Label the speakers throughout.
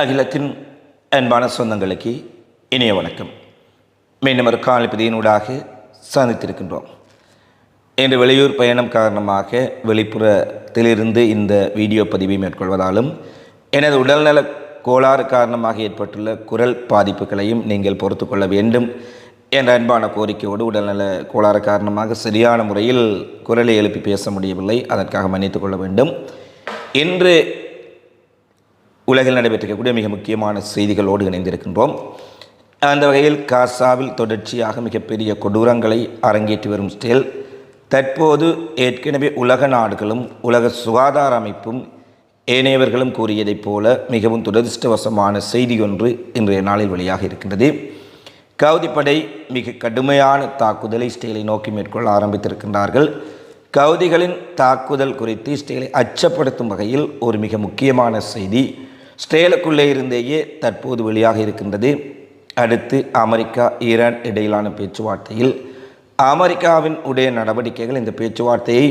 Speaker 1: அகிலத்தின் அன்பான சொந்தங்களுக்கு இனிய வணக்கம். மீண்டும் ஒரு காலப்பதியினூடாக சந்தித்திருக்கின்றோம். இன்று வெளியூர் பயணம் காரணமாக வெளிப்புறத்திலிருந்து இந்த வீடியோ பதிவை மேற்கொள்வதாலும் எனது உடல்நல கோளாறு காரணமாக ஏற்பட்டுள்ள குரல் பாதிப்புகளையும் நீங்கள் பொறுத்து கொள்ள வேண்டும் என்ற அன்பான கோரிக்கையோடு உடல்நல கோளாறு காரணமாக சரியான முறையில் குரலை எழுப்பி பேச முடியவில்லை. அதற்காக மன்னித்து கொள்ள வேண்டும். இன்று உலகில் நடைபெற்றிருக்கக்கூடிய மிக முக்கியமான செய்திகளோடு இணைந்திருக்கின்றோம். அந்த வகையில் காசாவில் தொடர்ச்சியாக மிகப்பெரிய கொடூரங்களை அரங்கேற்றி வரும் ஸ்டேல் தற்போது ஏற்கனவே உலக நாடுகளும் உலக சுகாதார அமைப்பும் ஏனையவர்களும் கூறியதைப் போல மிகவும் துரதிருஷ்டவசமான செய்தி ஒன்று இன்றைய நாளில் வெளியாக இருக்கின்றது. கவுதிப்படை மிக கடுமையான தாக்குதலை ஸ்டேலை நோக்கி மேற்கொள்ள ஆரம்பித்திருக்கின்றார்கள். கவுதிகளின் தாக்குதல் குறித்து ஸ்டேலை அச்சப்படுத்தும் வகையில் ஒரு மிக முக்கியமான செய்தி ஸ்டேலுக்குள்ளே இருந்தேயே தற்போது வெளியாக இருக்கின்றது. அடுத்து அமெரிக்கா ஈரான் இடையிலான பேச்சுவார்த்தையில் அமெரிக்காவின் உடைய நடவடிக்கைகள் இந்த பேச்சுவார்த்தையை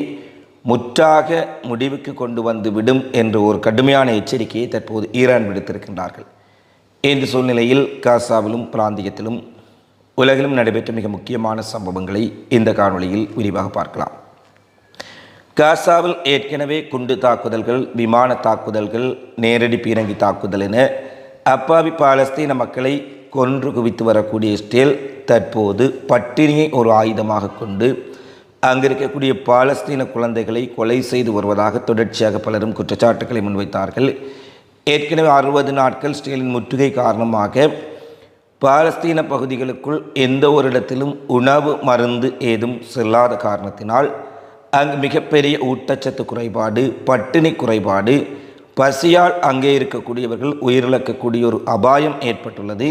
Speaker 1: முற்றாக முடிவுக்கு கொண்டு வந்து விடும் என்ற ஒரு கடுமையான எச்சரிக்கையை தற்போது ஈரான் விடுத்திருக்கின்றார்கள். இந்த சூழ்நிலையில் காசாவிலும் பிராந்தியத்திலும் உலகிலும் நடைபெற்ற மிக முக்கியமான சம்பவங்களை இந்த காணொளியில் விரிவாக பார்க்கலாம். காசாவில் ஏற்கனவே குண்டு தாக்குதல்கள் விமான தாக்குதல்கள் நேரடி பீரங்கி தாக்குதல் என அப்பாவி பாலஸ்தீன மக்களை கொன்று குவித்து வரக்கூடிய ஸ்டேல் தற்போது பட்டினியை ஒரு ஆயுதமாக கொண்டு அங்கு இருக்கக்கூடிய பாலஸ்தீன குழந்தைகளை கொலை செய்து வருவதாக தொடர்ச்சியாக பலரும் குற்றச்சாட்டுகளை முன்வைத்தார்கள். ஏற்கனவே அறுபது நாட்கள் ஸ்டீலின் முற்றுகை காரணமாக பாலஸ்தீன பகுதிகளுக்குள் எந்த ஒரு இடத்திலும் உணவு மருந்து ஏதும் செல்லாத காரணத்தினால் அங்கு மிகப்பெரிய ஊட்டச்சத்து குறைபாடு பட்டினி குறைபாடு பசியால் அங்கே இருக்கக்கூடியவர்கள் உயிரிழக்கக்கூடிய ஒரு அபாயம் ஏற்பட்டுள்ளது.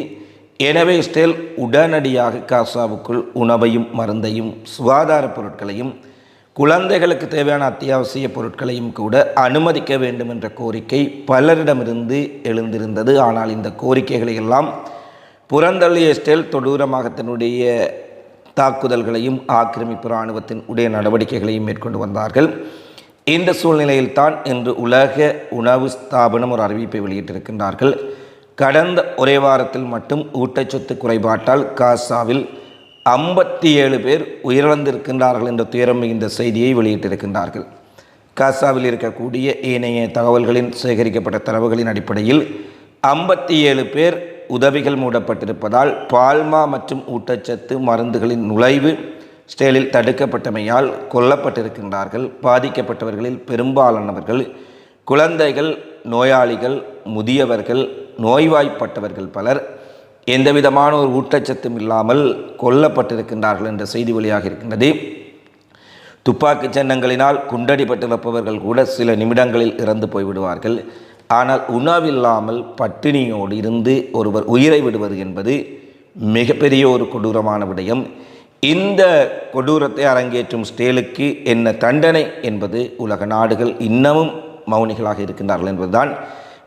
Speaker 1: எனவே ஸ்டேல் உடனடியாக காசாவுக்குள் உணவையும் மருந்தையும் சுகாதார பொருட்களையும் குழந்தைகளுக்கு தேவையான அத்தியாவசிய பொருட்களையும் கூட அனுமதிக்க வேண்டும் என்ற கோரிக்கை பலரிடமிருந்து எழுந்திருந்தது. ஆனால் இந்த கோரிக்கைகளை எல்லாம் புறந்தள்ளிய ஸ்டெல் தொடூரமாக தன்னுடைய தாக்குதல்களையும் ஆக்கிரமிப்பு இராணுவத்தின் உடைய நடவடிக்கைகளையும் மேற்கொண்டு வந்தார்கள். இந்த சூழ்நிலையில்தான் இன்று உலக உணவு ஸ்தாபனம் ஒரு அறிவிப்பை வெளியிட்டிருக்கின்றார்கள். கடந்த ஒரே வாரத்தில் மட்டும் ஊட்டச்சத்து குறைபாட்டால் காசாவில் ஐம்பத்தி ஏழு பேர் உயிரிழந்திருக்கின்றார்கள் என்ற துயரம் மிகுந்த செய்தியை வெளியிட்டிருக்கின்றார்கள். காசாவில் இருக்கக்கூடிய ஏனைய தகவல்களின் சேகரிக்கப்பட்ட தரவுகளின் அடிப்படையில் ஐம்பத்தி ஏழு பேர் உதவிகள் மூடப்பட்டிருப்பதால் பால்மா மற்றும் ஊட்டச்சத்து மருந்துகளின் நுழைவு ஸ்டேலில் தடுக்கப்பட்டமையால் கொல்லப்பட்டிருக்கின்றார்கள். பாதிக்கப்பட்டவர்களில் பெரும்பாலானவர்கள் குழந்தைகள் நோயாளிகள் முதியவர்கள் நோய்வாய்ப்பட்டவர்கள் பலர் எந்தவிதமான ஒரு ஊட்டச்சத்தும் இல்லாமல் கொல்லப்பட்டிருக்கின்றார்கள் என்ற செய்தி வழியாக இருக்கின்றது. துப்பாக்கிச் சின்னங்களினால் குண்டடிப்பட்டிருப்பவர்கள் கூட சில நிமிடங்களில் இறந்து போய்விடுவார்கள். ஆனால் உணவில்லாமல் பட்டினியோடு இருந்து ஒருவர் உயிரை விடுவது என்பது மிகப்பெரிய ஒரு கொடூரமான விடயம். இந்த கொடூரத்தை அரங்கேற்றும் ஸ்டேலுக்கு என்ன தண்டனை என்பது உலக நாடுகள் இன்னமும் மௌனிகளாக இருக்கின்றார்கள் என்பதுதான்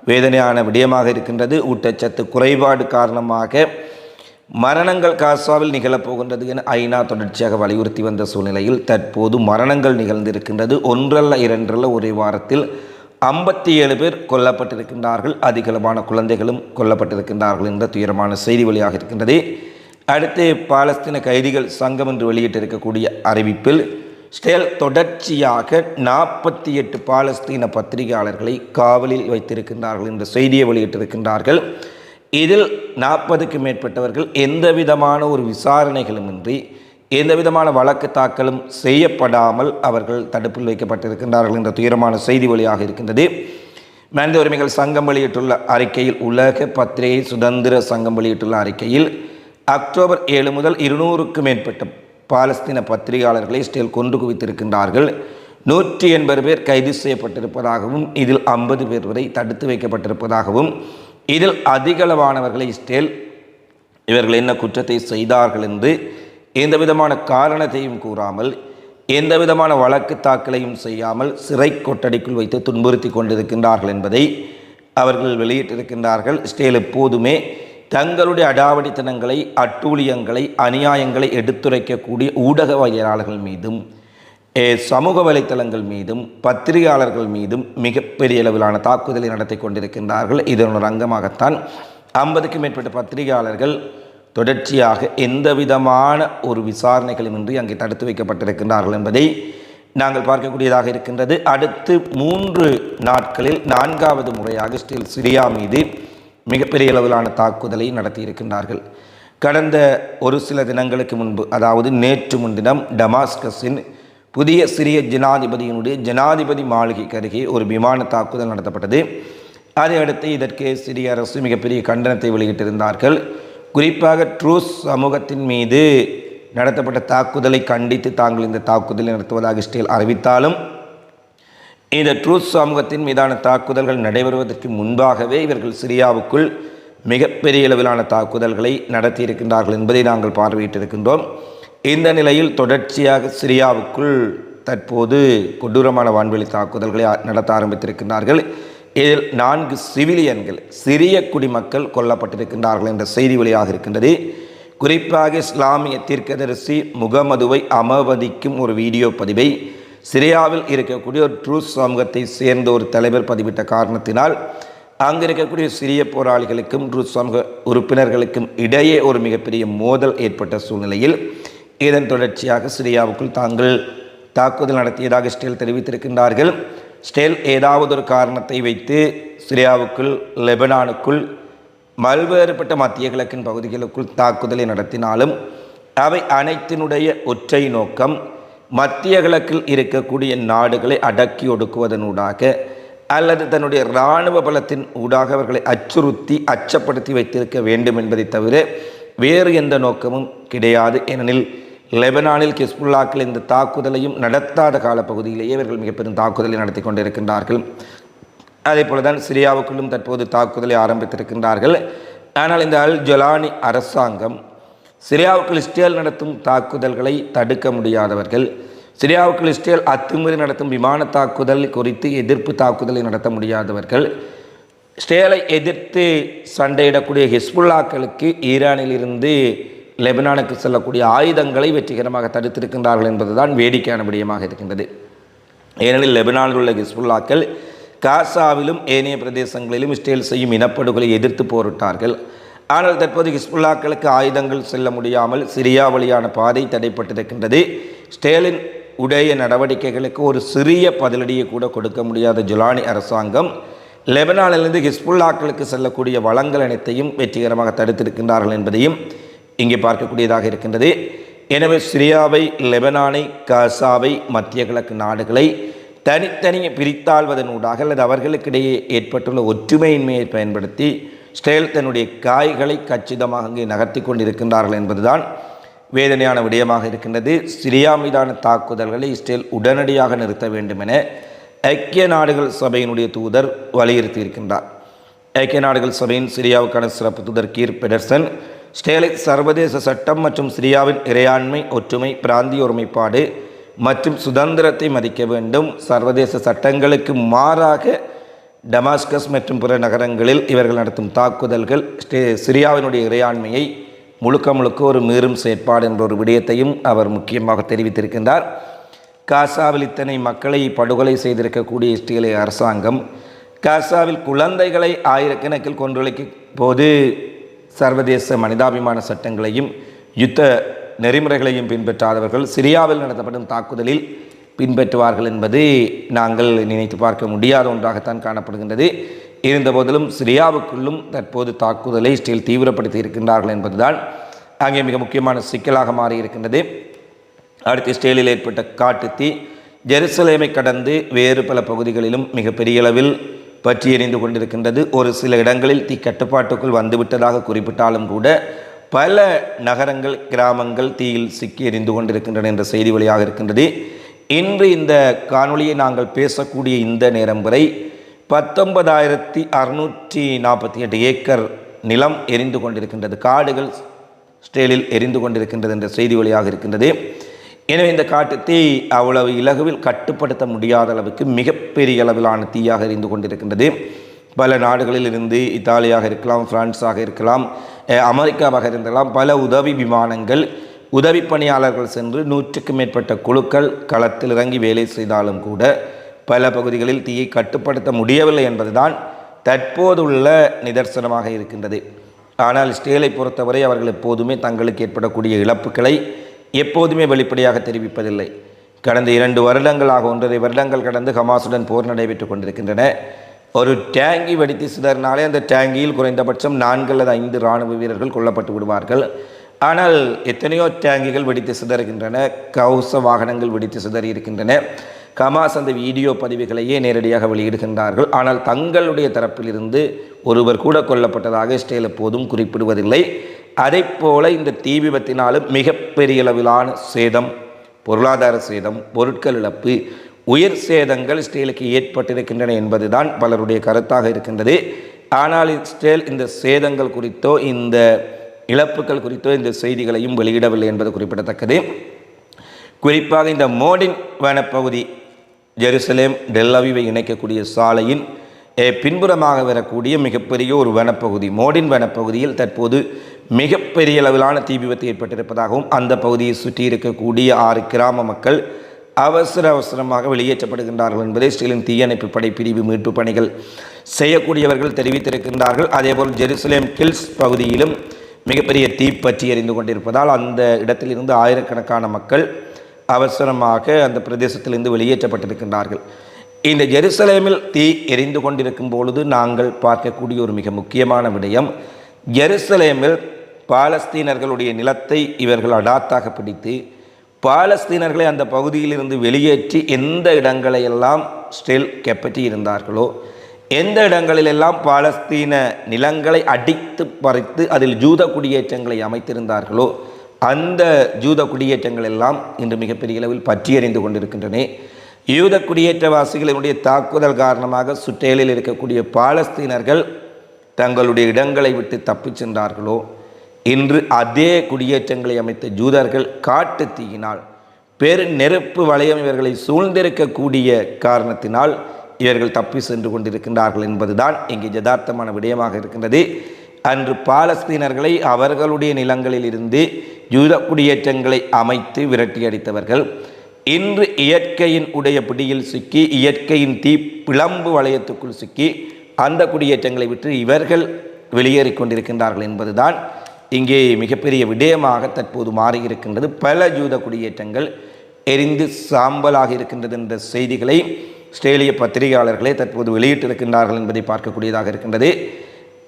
Speaker 1: வேதனையான விடயமாக இருக்கின்றது. ஊட்டச்சத்து குறைபாடு காரணமாக மரணங்கள் காசாவில் நிகழப்போகின்றது என ஐநா தொடர்ச்சியாக வலியுறுத்தி வந்த சூழ்நிலையில் தற்போது மரணங்கள் நிகழ்ந்திருக்கின்றது. ஒன்றல்ல இரண்டல்ல ஒரே வாரத்தில் ஐம்பத்தி ஏழு பேர் கொல்லப்பட்டிருக்கின்றார்கள். அதிகளவான குழந்தைகளும் கொல்லப்பட்டிருக்கின்றார்கள் என்ற துயரமான செய்தி வழியாக இருக்கின்றது. அடுத்து பாலஸ்தீன கைதிகள் சங்கம் என்று வெளியிட்டிருக்கக்கூடிய அறிவிப்பில் ஸ்டேல் தொடர்ச்சியாக நாற்பத்தி எட்டு பாலஸ்தீன பத்திரிகையாளர்களை காவலில் வைத்திருக்கின்றார்கள் என்ற செய்தியை வெளியிட்டிருக்கின்றார்கள். இதில் நாற்பதுக்கு மேற்பட்டவர்கள் எந்த விதமான ஒரு விசாரணைகளுமின்றி எந்த விதமான வழக்கு தாக்கலும் செய்யப்படாமல் அவர்கள் தடுப்பில் வைக்கப்பட்டிருக்கின்றார்கள் என்ற துயரமான செய்தி வழியாக இருக்கின்றது. மனித உரிமைகள் சங்கம் வெளியிட்டுள்ள அறிக்கையில் உலக பத்திரிகை சுதந்திர சங்கம் வெளியிட்டுள்ள அறிக்கையில் அக்டோபர் ஏழு முதல் இருநூறுக்கும் மேற்பட்ட பாலஸ்தீன பத்திரிகையாளர்களை ஸ்டேல் கொண்டு குவித்திருக்கின்றார்கள். நூற்றி எண்பது பேர் கைது செய்யப்பட்டிருப்பதாகவும் இதில் ஐம்பது பேர் வரை தடுத்து வைக்கப்பட்டிருப்பதாகவும் இதில் அதிகளவானவர்களை ஸ்டேல் இவர்கள் என்ன குற்றத்தை செய்தார்கள் என்று எந்த விதமான காரணத்தையும் கூறாமல் எந்த விதமான வழக்கு தாக்கலையும் செய்யாமல் சிறை கொட்டடிக்குள் வைத்து துன்புறுத்தி கொண்டிருக்கின்றார்கள் என்பதை அவர்கள் வெளியிட்டிருக்கின்றார்கள். ஸ்டேல் எப்போதுமே தங்களுடைய அடாவடித்தனங்களை அட்டூழியங்களை அநியாயங்களை எடுத்துரைக்கக்கூடிய ஊடகவியலாளர்கள் மீதும் சமூக வலைத்தளங்கள் மீதும் பத்திரிகையாளர்கள் மீதும் மிகப்பெரிய அளவிலான தாக்குதலை நடத்தி கொண்டிருக்கின்றார்கள். இதன் ஒரு அங்கமாகத்தான் ஐம்பதுக்கும் மேற்பட்ட பத்திரிகையாளர்கள் தொடர்ச்சியாக எந்த விதமான ஒரு விசாரணைகளுமின்றி அங்கே தடுத்து வைக்கப்பட்டிருக்கின்றார்கள் என்பதை நாங்கள் பார்க்கக்கூடியதாக இருக்கின்றது. அடுத்து மூன்று நாட்களில் நான்காவது முறையாக ஸ்டில் சிரியா மீது மிகப்பெரிய அளவிலான தாக்குதலை நடத்தியிருக்கின்றார்கள். கடந்த ஒரு சில தினங்களுக்கு முன்பு அதாவது நேற்று முன்தினம் டமாஸ்கஸின் புதிய சிறிய ஜனாதிபதியினுடைய ஜனாதிபதி மாளிகைக்கு அருகே ஒரு விமான தாக்குதல் நடத்தப்பட்டது. அதை அடுத்து இதற்கு சிரிய அரசு மிகப்பெரிய கண்டனத்தை வெளியிட்டிருந்தார்கள். குறிப்பாக ட்ரூஸ் சமூகத்தின் மீது நடத்தப்பட்ட தாக்குதலை கண்டித்து தாங்கள் இந்த தாக்குதலை நடத்துவதாக இஸ்ரேல் அறிவித்தாலும் இந்த ட்ரூஸ் சமூகத்தின் மீதான தாக்குதல்கள் நடைபெறுவதற்கு முன்பாகவே இவர்கள் சிரியாவுக்குள் மிகப்பெரிய அளவிலான தாக்குதல்களை நடத்தியிருக்கின்றார்கள் என்பதை நாங்கள் பார்வையிட்டிருக்கின்றோம். இந்த நிலையில் தொடர்ச்சியாக சிரியாவுக்குள் தற்போது கொடூரமான வான்வெளி தாக்குதல்களை நடத்த ஆரம்பித்திருக்கின்றார்கள். இதில் நான்கு சிவிலியன்கள் சிறிய குடிமக்கள் கொல்லப்பட்டிருக்கின்றார்கள் என்ற செய்தி வெளியாக இருக்கின்றது. குறிப்பாக இஸ்லாமிய தீர்க்கதரிசி முகமதுவை அமவதிக்கும் ஒரு வீடியோ பதிவை சிரியாவில் இருக்கக்கூடிய ஒரு ட்ரூஸ் சமூகத்தை சேர்ந்த ஒரு தலைவர் பதிவிட்ட காரணத்தினால் அங்கு இருக்கக்கூடிய சிறிய போராளிகளுக்கும் ட்ரூஸ் சமூக உறுப்பினர்களுக்கும் இடையே ஒரு மிகப்பெரிய மோதல் ஏற்பட்ட சூழ்நிலையில் இதன் தொடர்ச்சியாக சிரியாவுக்குள் தாங்கள் தாக்குதல் நடத்தியதாக ஸ்டேல் தெரிவித்திருக்கின்றார்கள். ஸ்டேல் ஏதாவது ஒரு காரணத்தை வைத்து சிரியாவுக்குள் லெபனானுக்குள் பல்வேறுபட்ட மத்திய கிழக்கின் பகுதிகளுக்குள் தாக்குதலை நடத்தினாலும் அவை அனைத்தினுடைய ஒற்றை நோக்கம் மத்திய கிழக்கில் இருக்கக்கூடிய நாடுகளை அடக்கி ஒடுக்குவதனூடாக அல்லது தன்னுடைய இராணுவ பலத்தின் ஊடாக அவர்களை அச்சுறுத்தி அச்சப்படுத்தி வைத்திருக்க வேண்டும் என்பதை தவிர வேறு எந்த நோக்கமும் கிடையாது. ஏனெனில் லெபனானில் கிஸ்புல்லாக்கள் இந்த தாக்குதலையும் நடத்தாத காலப்பகுதியிலேயே இவர்கள் மிகப்பெரும் தாக்குதலை நடத்தி கொண்டிருக்கின்றார்கள். அதே போல தான் சிரியாவுக்குள்ளும் தற்போது தாக்குதலை ஆரம்பித்திருக்கின்றார்கள். ஆனால் இந்த அல் ஜொலானி அரசாங்கம் சிரியாவுக்குள் இஸ்ரேல் நடத்தும் தாக்குதல்களை தடுக்க முடியாதவர்கள் சிரியாவுக்குள் இஸ்ரேல் அத்துமீறி நடத்தும் விமான தாக்குதல் குறித்து எதிர்ப்பு தாக்குதலை நடத்த முடியாதவர்கள் இஸ்ரேலை எதிர்த்து சண்டையிடக்கூடிய ஹிஸ்புல்லாக்களுக்கு ஈரானிலிருந்து லெபனானுக்கு செல்லக்கூடிய ஆயுதங்களை வெற்றிகரமாக தடுத்திருக்கின்றார்கள் என்பதுதான் வேடிக்கையான விடயமாக இருக்கின்றது. ஏனெனில் லெபனானில் உள்ள ஹிஸ்புல்லாக்கள் காசாவிலும் ஏனைய பிரதேசங்களிலும் இஸ்ரேல் செய்யும் இனப்படுகொலை எதிர்த்து போரிட்டார்கள். ஆனால் தற்போது ஹிஸ்புல்லாக்களுக்கு ஆயுதங்கள் செல்ல முடியாமல் சிரியா வழியான பாதை தடைப்பட்டிருக்கின்றது. ஸ்டேலின் உடைய நடவடிக்கைகளுக்கு ஒரு சிறிய பதிலடியை கூட கொடுக்க முடியாத ஜுலானி அரசாங்கம் லெபனானிலிருந்து ஹிஸ்புல்லாக்களுக்கு செல்லக்கூடிய வளங்கள் அனைத்தையும் வெற்றிகரமாக தடுத்திருக்கின்றார்கள் என்பதையும் இங்கே பார்க்கக்கூடியதாக இருக்கின்றது. எனவே சிரியாவை லெபனானை காசாவை மத்திய கிழக்கு நாடுகளை தனித்தனியே பிரித்தாள்வதனூடாக அல்லது அவர்களுக்கிடையே ஏற்பட்டுள்ள ஒற்றுமையின்மையை பயன்படுத்தி ஸ்டேல் தன்னுடைய காய்களை கச்சிதமாக அங்கே நகர்த்தி கொண்டிருக்கின்றார்கள் என்பதுதான் வேதனையான விடயமாக இருக்கின்றது. சிரியா மீதான தாக்குதல்களை இஸ்ரேல் உடனடியாக நிறுத்த வேண்டும் என ஐக்கிய நாடுகள் சபையினுடைய தூதர் வலியுறுத்தி இருக்கின்றார் ஐக்கிய நாடுகள் சபையின் சிரியாவுக்கான சிறப்பு தூதர் கீர் பெடர்சன் ஸ்டேலை சர்வதேச சட்டம் மற்றும் சிரியாவின் இறையாண்மை ஒற்றுமை பிராந்திய ஒருமைப்பாடு மற்றும் சுதந்திரத்தை மதிக்க வேண்டும். சர்வதேச சட்டங்களுக்கு மாறாக டமாஸ்கஸ் மற்றும் பிற நகரங்களில் இவர்கள் நடத்தும் தாக்குதல்கள் ஸ்டே சிரியாவினுடைய இறையாண்மையை முழுக்க முழுக்க ஒரு மீறும் செயற்பாடு என்ற ஒரு விடயத்தையும் அவர் முக்கியமாக தெரிவித்திருக்கின்றார். காசாவில் இத்தனை மக்களை படுகொலை செய்திருக்கக்கூடிய இஸ்ரேலிய அரசாங்கம் காசாவில் குழந்தைகளை ஆயிரக்கணக்கில் கொன்றொழிக்கும் போது சர்வதேச மனிதாபிமான சட்டங்களையும் யுத்த நெறிமுறைகளையும் பின்பற்றாதவர்கள் சிரியாவில் நடத்தப்படும் தாக்குதலில் பின்பற்றுவார்கள் என்பது நாங்கள் நினைத்து பார்க்க முடியாத ஒன்றாகத்தான் காணப்படுகின்றது. இருந்தபோதிலும் சிரியாவுக்குள்ளும் தற்போது தாக்குதலை ஸ்டில் தீவிரப்படுத்தி இருக்கின்றார்கள் என்பதுதான் அங்கே மிக முக்கியமான சிக்கலாக மாறி இருக்கின்றது அடுத்து இஸ்ரேலில் ஏற்பட்ட காட்டுத்தீ ஜெருசலேமை கடந்து வேறு பல பகுதிகளிலும் மிகப்பெரிய அளவில் பற்றி எறிந்து கொண்டிருக்கின்றது. ஒரு சில இடங்களில் தீ கட்டுப்பாட்டுக்குள் வந்துவிட்டதாக குறிப்பிட்டாலும் கூட பல நகரங்கள் கிராமங்கள் தீயில் சிக்கி எரிந்து கொண்டிருக்கின்றன என்ற செய்தி வழியாக இருக்கின்றது. இன்று இந்த காணொளியை நாங்கள் பேசக்கூடிய இந்த நேரம் வரை பத்தொன்பதாயிரத்தி அறுநூற்றி நாற்பத்தி எட்டு ஏக்கர் நிலம் எரிந்து கொண்டிருக்கின்றது. காடுகள் ஸ்டேலில் எரிந்து கொண்டிருக்கின்றது என்ற செய்தி வழியாக இருக்கின்றது. எனவே இந்த காட்டு தீ அவ்வளவு இலகுவில் கட்டுப்படுத்த முடியாத அளவுக்கு மிகப்பெரிய அளவிலான தீயாக எரிந்து கொண்டிருக்கின்றது. பல நாடுகளில் இருந்து இத்தாலியாக இருக்கலாம் பிரான்ஸாக இருக்கலாம் அமெரிக்காவாக இருக்கலாம் பல உதவி விமானங்கள் உதவி பணியாளர்கள் சென்று நூற்றுக்கும் மேற்பட்ட குழுக்கள் களத்தில் இறங்கி வேலை செய்தாலும் கூட பல பகுதிகளில் தீயை கட்டுப்படுத்த முடியவில்லை என்பதுதான் தற்போதுள்ள நிதர்சனமாக இருக்கின்றது. ஆனால் ஸ்டேலை பொறுத்தவரை அவர்கள் எப்போதுமே தங்களுக்கு ஏற்படக்கூடிய இழப்புகளை எப்போதுமே வெளிப்படையாக தெரிவிப்பதில்லை. கடந்த இரண்டு வருடங்களாக ஒன்றரை வருடங்கள் கடந்து ஹமாசுடன் போர் நடைபெற்றுக் கொண்டிருக்கின்றன. ஒரு டேங்கி வெடித்து சிதறினாலே அந்த டேங்கியில் குறைந்தபட்சம் நான்கு அல்லது ஐந்து இராணுவ வீரர்கள் கொல்லப்பட்டு விடுவார்கள். ஆனால் எத்தனையோ டேங்கிகள் வெடித்து சிதறுகின்றன கவுச வாகனங்கள் வெடித்து சிதறி இருக்கின்றன கமாஸ் அந்த வீடியோ பதிவுகளையே நேரடியாக வெளியிடுகின்றார்கள். ஆனால் தங்களுடைய தரப்பிலிருந்து ஒருவர் கூட கொல்லப்பட்டதாக இஸ்ரேல் எப்போதும் குறிப்பிடுவதில்லை. அதை போல இந்த தீ விபத்தினாலும் மிகப்பெரிய அளவிலான சேதம் பொருளாதார சேதம் பொருட்கள் இழப்பு உயிர் சேதங்கள் இஸ்ரேலுக்கு ஏற்பட்டிருக்கின்றன என்பதுதான் பலருடைய கருத்தாக இருக்கின்றது. ஆனால் இஸ்ரேல் இந்த சேதங்கள் குறித்தோ இந்த இழப்புகள் குறித்தோ இந்த செய்திகளையும் வெளியிடவில்லை என்பது குறிப்பிடத்தக்கது. குறிப்பாக இந்த மோடின் வனப்பகுதி ஜெருசலேம் டெல்லவிவை இணைக்கக்கூடிய சாலையின் பின்புறமாக வரக்கூடிய மிகப்பெரிய ஒரு வனப்பகுதி மோடின் வனப்பகுதியில் தற்போது மிகப்பெரிய அளவிலான தீ விபத்து ஏற்பட்டிருப்பதாகவும் அந்த பகுதியை சுற்றி இருக்கக்கூடிய ஆறு கிராம மக்கள் அவசர அவசரமாக வெளியேற்றப்படுகின்றார்கள் என்பதை ஸ்ரீலின் தீயணைப்பு படை பிரிவு மீட்பு பணிகள் செய்யக்கூடியவர்கள் தெரிவித்திருக்கின்றார்கள். அதேபோல் ஜெருசலேம் கில்ஸ் பகுதியிலும் மிகப்பெரிய தீ பற்றி எறிந்து கொண்டிருப்பதால் அந்த இடத்திலிருந்து ஆயிரக்கணக்கான மக்கள் அவசரமாக அந்த பிரதேசத்திலிருந்து வெளியேற்றப்பட்டிருக்கின்றார்கள். இந்த ஜெருசலேமில் தீ எரிந்து கொண்டிருக்கும் பொழுது நாங்கள் பார்க்கக்கூடிய ஒரு மிக முக்கியமான விடயம் ஜெருசலேமில் பாலஸ்தீனர்களுடைய நிலத்தை இவர்கள் அடாத்தாக பிடித்து பாலஸ்தீனர்களை அந்த பகுதியிலிருந்து வெளியேற்றி எந்த இடங்களையெல்லாம் ஸ்டில் கெப்பற்றி இருந்தார்களோ எந்த இடங்களிலெல்லாம் பாலஸ்தீன நிலங்களை அடித்து பறித்து அதில் ஜூத குடியேற்றங்களை அமைத்திருந்தார்களோ அந்த ஜூத குடியேற்றங்கள் எல்லாம் இன்று மிகப்பெரிய அளவில் பற்றி எறிந்து கொண்டிருக்கின்றன. யூத குடியேற்றவாசிகளினுடைய தாக்குதல் காரணமாக சுற்றேலில் இருக்கக்கூடிய பாலஸ்தீனர்கள் தங்களுடைய இடங்களை விட்டு தப்பிச் சென்றார்களோ? இன்று அதே குடியேற்றங்களை அமைத்த ஜூதர்கள் காட்டு தீயினால் பெரு நெருப்பு வளையம் இவர்களை சூழ்ந்திருக்கக்கூடிய காரணத்தினால் இவர்கள் தப்பி சென்று கொண்டிருக்கின்றார்கள் என்பதுதான் இங்கே யதார்த்தமான விடயமாக இருக்கின்றது. அன்று பாலஸ்தீனர்களை அவர்களுடைய நிலங்களில் இருந்து யூத குடியேற்றங்களை அமைத்து விரட்டியடித்தவர்கள் அடித்தவர்கள் இன்று இயற்கையின் உடைய பிடியில் சிக்கி இயற்கையின் தீ பிளம்பு வளையத்துக்குள் சிக்கி அந்த குடியேற்றங்களை விட்டு இவர்கள் வெளியேறி கொண்டிருக்கின்றார்கள் என்பதுதான் இங்கே மிகப்பெரிய விடயமாக தற்போது மாறியிருக்கின்றது. பல ஜூத குடியேற்றங்கள் எரிந்து சாம்பலாக இருக்கின்றது என்ற செய்திகளை ஆஸ்திரேலிய பத்திரிகையாளர்களே தற்போது வெளியிட்டிருக்கின்றார்கள் என்பதை பார்க்கக்கூடியதாக இருக்கின்றது.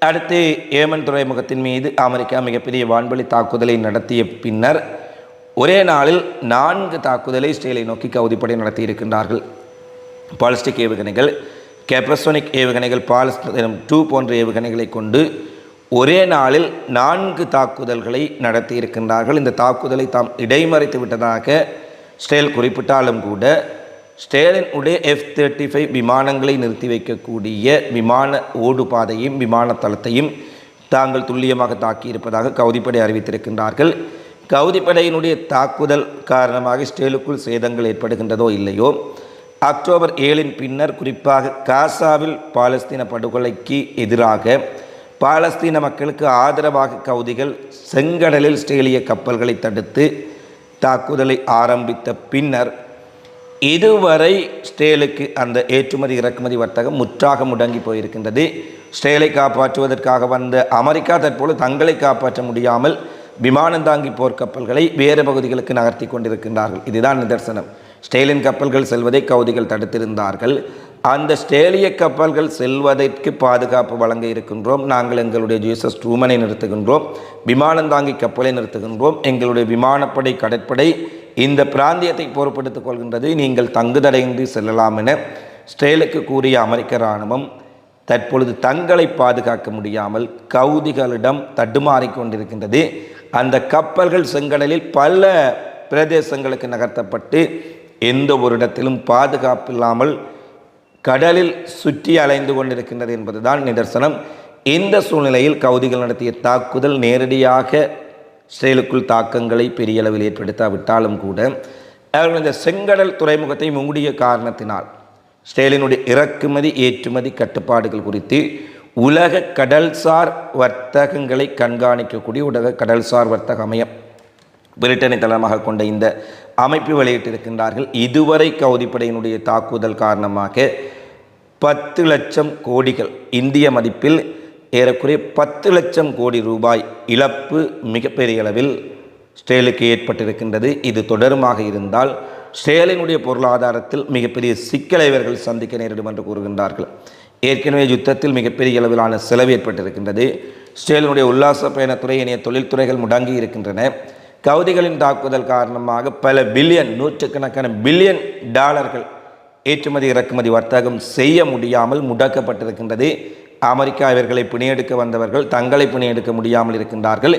Speaker 1: அடுத்து ஏமன் துறைமுகத்தின் மீது அமெரிக்கா மிகப்பெரிய வான்வழி தாக்குதலை நடத்திய பின்னர் ஒரே நாளில் நான்கு தாக்குதலை இஸ்ரேலை நோக்கி கவுதிப்படை நடத்தியிருக்கின்றார்கள். பாலிஸ்டிக் ஏவுகணைகள் கேப்ரசோனிக் ஏவுகணைகள் பாலிஸ்டினம் டூ போன்ற ஏவுகணைகளை கொண்டு ஒரே நாளில் நான்கு தாக்குதல்களை நடத்தியிருக்கின்றார்கள். இந்த தாக்குதலை தாம் இடைமறைத்து விட்டதாக ஸ்டேல் குறிப்பிட்டாலும் கூட ஸ்டேலின் உடைய எஃப் தேர்ட்டி ஃபைவ் விமானங்களை நிறுத்தி வைக்கக்கூடிய விமான ஓடுபாதையும் விமான தளத்தையும் தாங்கள் துல்லியமாக தாக்கியிருப்பதாக கவுதிப்படை அறிவித்திருக்கின்றார்கள். கவுதிப்படையினுடைய தாக்குதல் காரணமாக ஸ்டேலுக்குள் சேதங்கள் ஏற்படுகின்றதோ இல்லையோ அக்டோபர் ஏழின் பின்னர் குறிப்பாக காசாவில் பாலஸ்தீன படுகொலைக்கு எதிராக பாலஸ்தீன மக்களுக்கு ஆதரவாக கவுதிகள் செங்கடலில் ஸ்ட்ரேலிய கப்பல்களை தடுத்து தாக்குதலை ஆரம்பித்த பின்னர் இதுவரை ஸ்டேலுக்கு அந்த ஏற்றுமதி இறக்குமதி வர்த்தகம் முற்றாக முடங்கி போயிருக்கின்றது. ஸ்டேலை காப்பாற்றுவதற்காக வந்த அமெரிக்கா தற்போது தங்களை காப்பாற்ற முடியாமல் விமானந்தாங்கி போர்க்கப்பல்களை வேறு பகுதிகளுக்கு நகர்த்தி கொண்டிருக்கின்றார்கள். இதுதான் நிதர்சனம். ஸ்டேலின் கப்பல்கள் செல்வதை கவுதிகள் தடுத்திருந்தார்கள். அந்த ஸ்டேலிய கப்பல்கள் செல்வதற்கு பாதுகாப்பு வழங்க இருக்கின்றோம். நாங்கள் எங்களுடைய ஜீசஸ் ட்ரூமனை நிறுத்துகின்றோம். விமானம் தாங்கி கப்பலை நிறுத்துகின்றோம். எங்களுடைய விமானப்படை கடற்படை இந்த பிராந்தியத்தை பொறுப்படுத்திக் கொள்கின்றது. நீங்கள் தங்குதடைந்து செல்லலாம் என ஸ்டேலுக்கு கூறிய அமெரிக்க இராணுவம் தற்பொழுது தங்களை பாதுகாக்க முடியாமல் கவுதிகளிடம் தட்டுமாறிக்கொண்டிருக்கின்றது அந்த கப்பல்கள் செங்கடலில் பல பிரதேசங்களுக்கு நகர்த்தப்பட்டு எந்த ஒரு இடத்திலும் பாதுகாப்பில்லாமல் கடலில் சுற்றி அலைந்து கொண்டிருக்கின்றது என்பதுதான் நிதர்சனம். இந்த சூழ்நிலையில் கவுதிகள் நடத்திய தாக்குதல் நேரடியாக இஸ்ரேலுக்குள் தாக்கங்களை பெரிய அளவில் ஏற்படுத்தாவிட்டாலும் கூட அவர்கள் இந்த செங்கடல் துறைமுகத்தை மூடிய காரணத்தினால் இஸ்ரேலினுடைய இறக்குமதி ஏற்றுமதி கட்டுப்பாடுகள் குறித்து உலக கடல்சார் வர்த்தகங்களை கண்காணிக்கக்கூடிய உலக கடல்சார் வர்த்தக அமையம். பிரிட்டனை தளமாக கொண்ட இந்த அமைப்பு வெளியிட்டிருக்கின்றார்கள். இதுவரை கவுதிப்படையினுடைய தாக்குதல் காரணமாக பத்து லட்சம் கோடிகள் இந்திய மதிப்பில் ஏறக்குறைய பத்து லட்சம் கோடி ரூபாய் இழப்பு மிகப்பெரிய அளவில் ஸ்டேலுக்கு ஏற்பட்டிருக்கின்றது. இது தொடருமாக இருந்தால் ஸ்டேலினுடைய பொருளாதாரத்தில் மிகப்பெரிய சிக்கலை இவர்கள் சந்திக்க நேரிடும் என்று கூறுகின்றார்கள். ஏற்கனவே யுத்தத்தில் மிகப்பெரிய அளவிலான செலவு ஏற்பட்டிருக்கின்றது. ஸ்டேலினுடைய உல்லாச பயணத்துறை இணைய தொழில்துறைகள் முடங்கி இருக்கின்றன. கவுதிகளின் தாக்குதல் காரணமாக பல பில்லியன் நூற்றுக்கணக்கான பில்லியன் டாலர்கள் ஏற்றுமதி இறக்குமதி வர்த்தகம் செய்ய முடியாமல் முடக்கப்பட்டிருக்கின்றது. அமெரிக்கா இவர்களை பிணையெடுக்க வந்தவர்கள் தங்களை பிணையெடுக்க முடியாமல் இருக்கின்றார்கள்.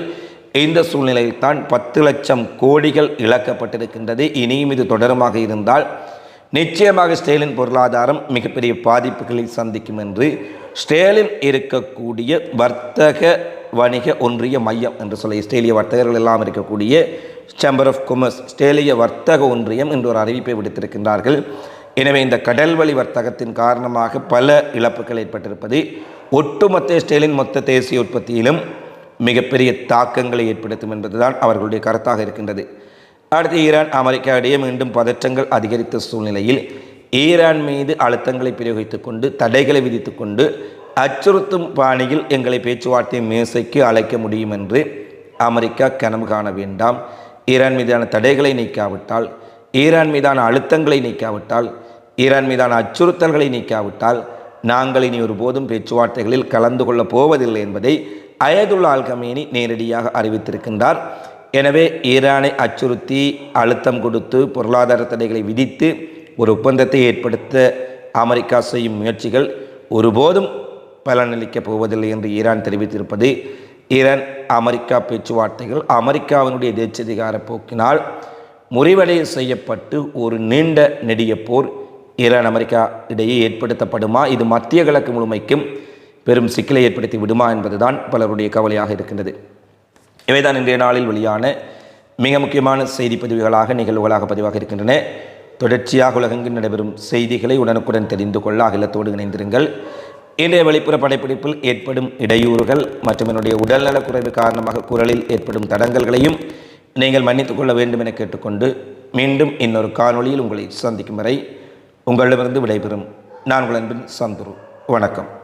Speaker 1: இந்த சூழ்நிலையில் தான் பத்து லட்சம் கோடிகள் இழக்கப்பட்டிருக்கின்றது. இனியும் இது தொடருமாக இருந்தால் நிச்சயமாக ஸ்டேலின் பொருளாதாரம் மிகப்பெரிய பாதிப்புகளை சந்திக்கும் என்று ஸ்டேலில் இருக்கக்கூடிய வர்த்தக வணிக ஒன்றிய மையம் என்று சொல்ல இஸ்ரேலிய வர்த்தகர்கள் எல்லாம் இருக்கக்கூடிய சேம்பர் ஆஃப் கொமர்ஸ் ஸ்டேலிய வர்த்தக ஒன்றியம் என்று ஒரு அறிவிப்பை விடுத்திருக்கின்றார்கள். எனவே இந்த கடல் வழி வர்த்தகத்தின் காரணமாக பல இழப்புகள் ஏற்பட்டிருப்பது ஒட்டுமொத்த ஸ்டேலின் மொத்த தேசிய உற்பத்தியிலும் மிகப்பெரிய தாக்கங்களை ஏற்படுத்தும் என்பதுதான் அவர்களுடைய கருத்தாக இருக்கின்றது. அடுத்து ஈரான் அமெரிக்காவிடையே மீண்டும் பதற்றங்கள் அதிகரித்த சூழ்நிலையில் ஈரான் மீது அழுத்தங்களை பிரயோகித்துக் கொண்டு தடைகளை விதித்துக் கொண்டு அச்சுறுத்தும் பாணியில் எங்களை பேச்சுவார்த்தை மேசைக்கு அழைக்க முடியும் என்று அமெரிக்கா கனவு காண வேண்டாம். ஈரான் மீதான தடைகளை நீக்காவிட்டால் ஈரான் மீதான அழுத்தங்களை நீக்காவிட்டால் ஈரான் மீதான அச்சுறுத்தல்களை நீக்காவிட்டால் நாங்கள் இனி ஒருபோதும் பேச்சுவார்த்தைகளில் கலந்து கொள்ளப் போவதில்லை என்பதை அயதுல்லா அல்கமேனி நேரடியாக அறிவித்திருக்கின்றார். எனவே ஈரானை அச்சுறுத்தி அழுத்தம் கொடுத்து பொருளாதார தடைகளை விதித்து ஒரு ஒப்பந்தத்தை ஏற்படுத்த அமெரிக்கா செய்யும் முயற்சிகள் ஒருபோதும் பலனளிக்கப் போவதில்லை என்று ஈரான் தெரிவித்திருப்பது. ஈரான் அமெரிக்கா பேச்சுவார்த்தைகள் அமெரிக்காவினுடைய தேச்சதிகார போக்கினால் முறிவடைய செய்யப்பட்டு ஒரு நீண்ட நெடிய போர் ஈரான் அமெரிக்கா இடையே ஏற்படுத்தப்படுமா? இது மத்திய கிழக்கு முழுமைக்கும் பெரும் சிக்கலை ஏற்படுத்தி விடுமா என்பதுதான் பலருடைய கவலையாக இருக்கின்றது. இவைதான் இன்றைய நாளில் வெளியான மிக முக்கியமான செய்தி பதிவுகளாக நிகழ்வுகளாக பதிவாக இருக்கின்றன. தொடர்ச்சியாக உலகெங்கு நடைபெறும் செய்திகளை உடனுக்குடன் தெரிந்து கொள்ள அகிலத்தோடு இணைந்திருங்கள். இன்றைய வெளிப்புற படைப்பிடிப்பில் ஏற்படும் இடையூறுகள் மற்றும் என்னுடைய உடல்நலக் குறைவு காரணமாக குரலில் ஏற்படும் தடங்கல்களையும் நீங்கள் மன்னித்துக் கொள்ள வேண்டும் என கேட்டுக்கொண்டு மீண்டும் இன்னொரு காணொளியில் உங்களை சந்திக்கும் வரை உங்களிடமிருந்து விடைபெறும். நான் உங்கள் அன்பின் சந்துரு. வணக்கம்.